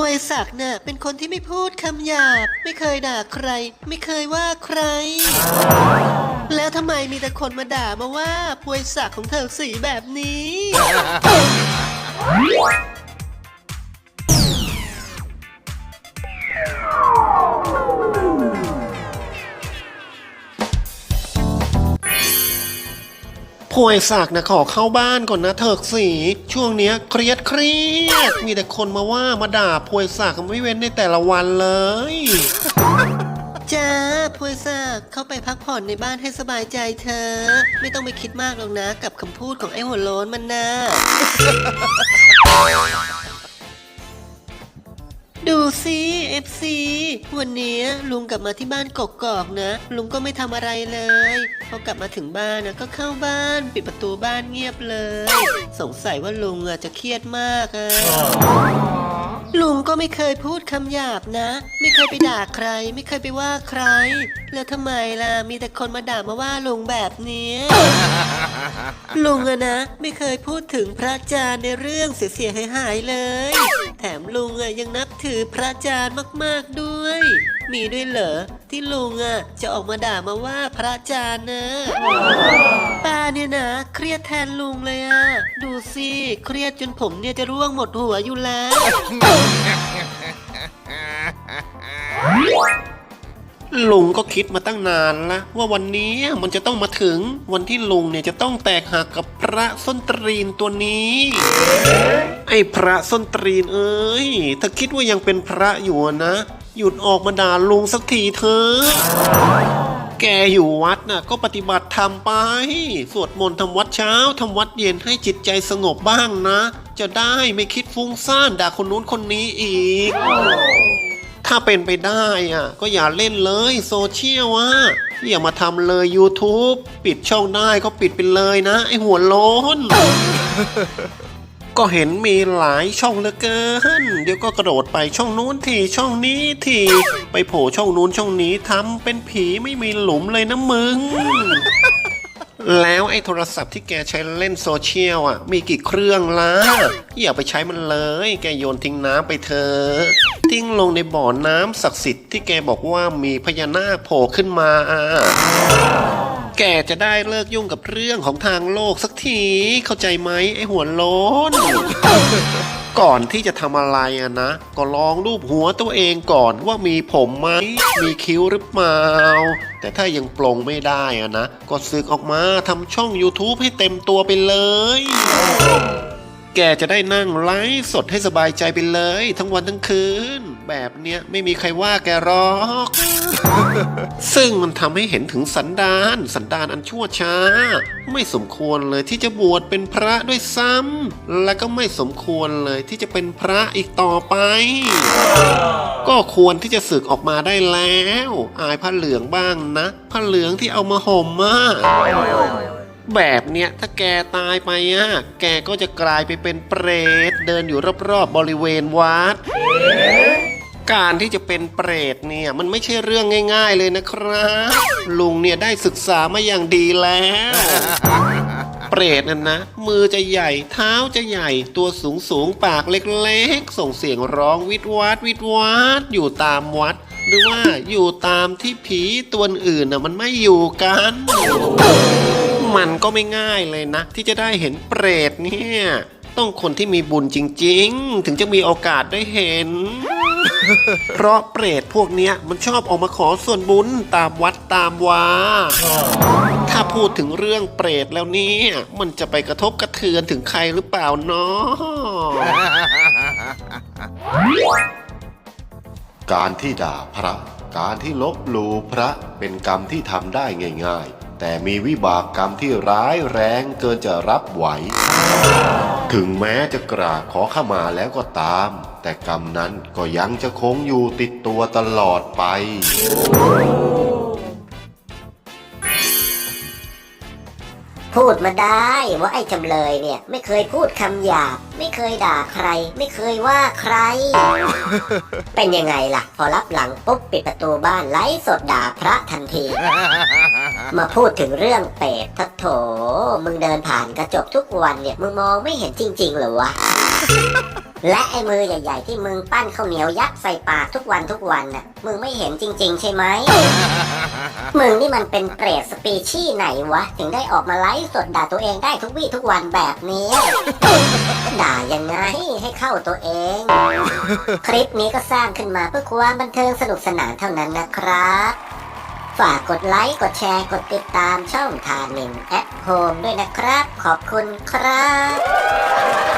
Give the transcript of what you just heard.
วยศักดิ์เนี่ยเป็นคนที่ไม่พูดคำหยาบ ไม่เคยด่าใคร ไม่เคยว่าใคร แล้วทำไมมีแต่คนมาด่ามาว่าพวยศักดิ์ของเธอสีแบบนี้ พวยศักดิ์นะขอเข้าบ้านก่อนนะเถิกสีช่วงเนี้ยเครียดเครียด มีแต่คนมาว่ามาด่าพวยศักดิ์ไม่เว้นในแต่ละวันเลยจ้าพวยศักดิ์เข้าไปพักผ่อนในบ้านให้สบายใจเธอ ไม่ต้องไปคิดมากหรอกนะ กับคำพูดของไอ้หัวโล้นมันนะ สิเอฟซีวันนี้ลุงกลับมาที่บ้านกกอกนะ ลุงก็ไม่ทำอะไรเลยพอกลับมาถึงบ้านนะก็เข้าบ้าน ปิดประตูบ้านเงียบเลย สงสัยว่าลุงอะจะเครียดมากอะลุงก็ไม่เคยพูดคำหยาบนะ ไม่เคยไปด่าใคร ไม่เคยไปว่าใคร แล้วทำไมล่ะ มีแต่คนมาด่ามาว่าลุงแบบเนี้ยลุงอะนะ ไม่เคยพูดถึงพระอาจารย์ในเรื่องเสียๆหายๆเลยแถ มลุงอะยังนับถือพระอาจารย์มากๆด้วย มีด้วยเหรอที่ลุงอะจะออกมาด่ามาว่าพระอาจารย์นะป้าเนี่ยนะเครียดแทนลุงเลยอะดูสิเครียดจนผมเนี่ยจะร่วงหมดหัวอยู่แล้ว ลุงก็คิดมาตั้งนานละว่าวันนี้มันจะต้องมาถึงวันที่ลุงเนี่ยจะต้องแตกหักกับพระส้นตรีนตัวนี้ ไอ้พระส้นตรีนเอ้ย ถ้าคิดว่ายังเป็นพระอยู่นะ หยุดออกมาด่าลุงสักทีเถอะแกอยู่วัดน่ะก็ปฏิบัติธรรมไป สวดมนต์ทำวัดเช้าทำวัดเย็นให้จิตใจสงบบ้างนะ จะได้ไม่คิดฟุ้งซ่านด่าคนนู้นคนนี้อีก ถ้าเป็นไปได้อะก็อย่าเล่นเลยโซเชียลอะอย่ามาทำเลย YouTube ปิดช่องได้ก็ปิดไปเลยนะ ไอหัวโล้น ก็เห็นมีหลายช่องเหลือเกิน เดี๋ยวก็กระโดดไปช่องนู้นทีช่องนี้ทีไปโผล่ช่องนู้นช่องนี้ทำเป็นผีไม่มีหลุมเลยนะมึง แล้วไอ้โทรศัพท์ที่แกใช้เล่นโซเชียลอะ มีกี่เครื่องล่ะอย่าไปใช้มันเลย แกโยนทิ้งน้ำไปเถอะทิ้งลงในบ่อน้ำศักดิ์สิทธิ์ที่แกบอกว่ามีพญานาคโผล่ขึ้นมาอะแกจะได้เลิกยุ่งกับเรื่องของทางโลกสักที เข้าใจไหมไอ้หัวโล้น ก่อนที่จะทำอะไรอะนะ ก็ลองรูปหัวตัวเองก่อนว่ามีผมไหมมีคิ้วหรือเปล่า แต่ถ้ายังปลงไม่ได้อะนะ ก็ซึกออกมาทำช่อง YouTube ให้เต็มตัวไปเลย แกจะได้นั่งไลฟ์สดให้สบายใจไปเลย ทั้งวันทั้งคืน แบบเนี้ยไม่มีใครว่าแกหรอก ซึ่งมันทำให้เห็นถึงสันดานสันดานอันชั่วช้า ไม่สมควรเลยที่จะบวชเป็นพระด้วยซ้ำและก็ไม่สมควรเลยที่จะเป็นพระอีกต่อไป ก็ควรที่จะสึกออกมาได้แล้ว อายผ้าเหลืองบ้างนะผ้าเหลืองที่เอามาห่มมาแบบเนี้ยถ้าแกตายไปอะ แกก็จะกลายไปเป็นเปรต เดินอยู่รอบๆบริเวณวัด การที่จะเป็นเปรตเนี่ยมันไม่ใช่เรื่องง่าย ๆเลยนะครับ ลุงเนี่ยได้ศึกษามาอย่างดีแล้ว เปรตนั่นนะ มือจะใหญ่ เท้าจะใหญ่ ตัวสูงสูงๆปากเล็กๆ ส่งเสียงร้องวิดวัดวิดวัดอยู่ตามวัด หรือว่าอยู่ตามที่ผีตัวอื่นน่ะมันไม่อยู่กันมันก็ไม่ง่ายเลยนะ ที่จะได้เห็นเปรตเนี่ย ต้องคนที่มีบุญจริง ๆ ถึงจะมีโอกาสได้เห็น เพราะเปรตพวกเนี้ยมันชอบออกมาขอส่วนบุญตามวัดตามวาถ้าพูดถึงเรื่องเปรตแล้วเนี่ยมันจะไปกระทบกระเทือนถึงใครหรือเปล่าเนาะการที่ด่าพระ การที่ลบหลู่พระเป็นกรรมที่ทำได้ง่าย ๆ แต่มีวิบากกรรมที่ร้ายแรงเกินจะรับไหว ถึงแม้จะกราบขอขมาแล้วก็ตาม แต่กรรมนั้นก็ยังจะคงอยู่ติดตัวตลอดไป พูดมาได้ว่าไอ้จำเลยเนี่ย ไม่เคยพูดคำหยาบ ไม่เคยด่าใคร ไม่เคยว่าใคร เป็นยังไงล่ะ พอรับหลังปุ๊บปิดประตูบ้านไล่สดด่าพระทันที มาพูดถึงเรื่องเป็ดทัดโถ มึงเดินผ่านกระจกทุกวันเนี่ย มึงมองไม่เห็นจริงๆเหรอวะ และไอ้มือใหญ่ ๆ ที่มึงปั้นข้าวเหนียวยัดใส่ปากทุกวันทุกวันน่ะ มึงไม่เห็นจริง ๆ ใช่ไหม มึงนี่มันเป็นเปรตสปีชีส์ไหนวะ ถึงได้ออกมาไลฟ์สดด่าตัวเองได้ทุกวี่ทุกวันแบบนี้ ด่ายังไงให้เข้าตัวเอง คลิปนี้ก็สร้างขึ้นมาเพื่อความบันเทิงสนุกสนานเท่านั้นนะครับ ฝากกดไลค์ กดแชร์ กดติดตามช่องทานินแอดโฮมด้วยนะครับ ขอบคุณครับ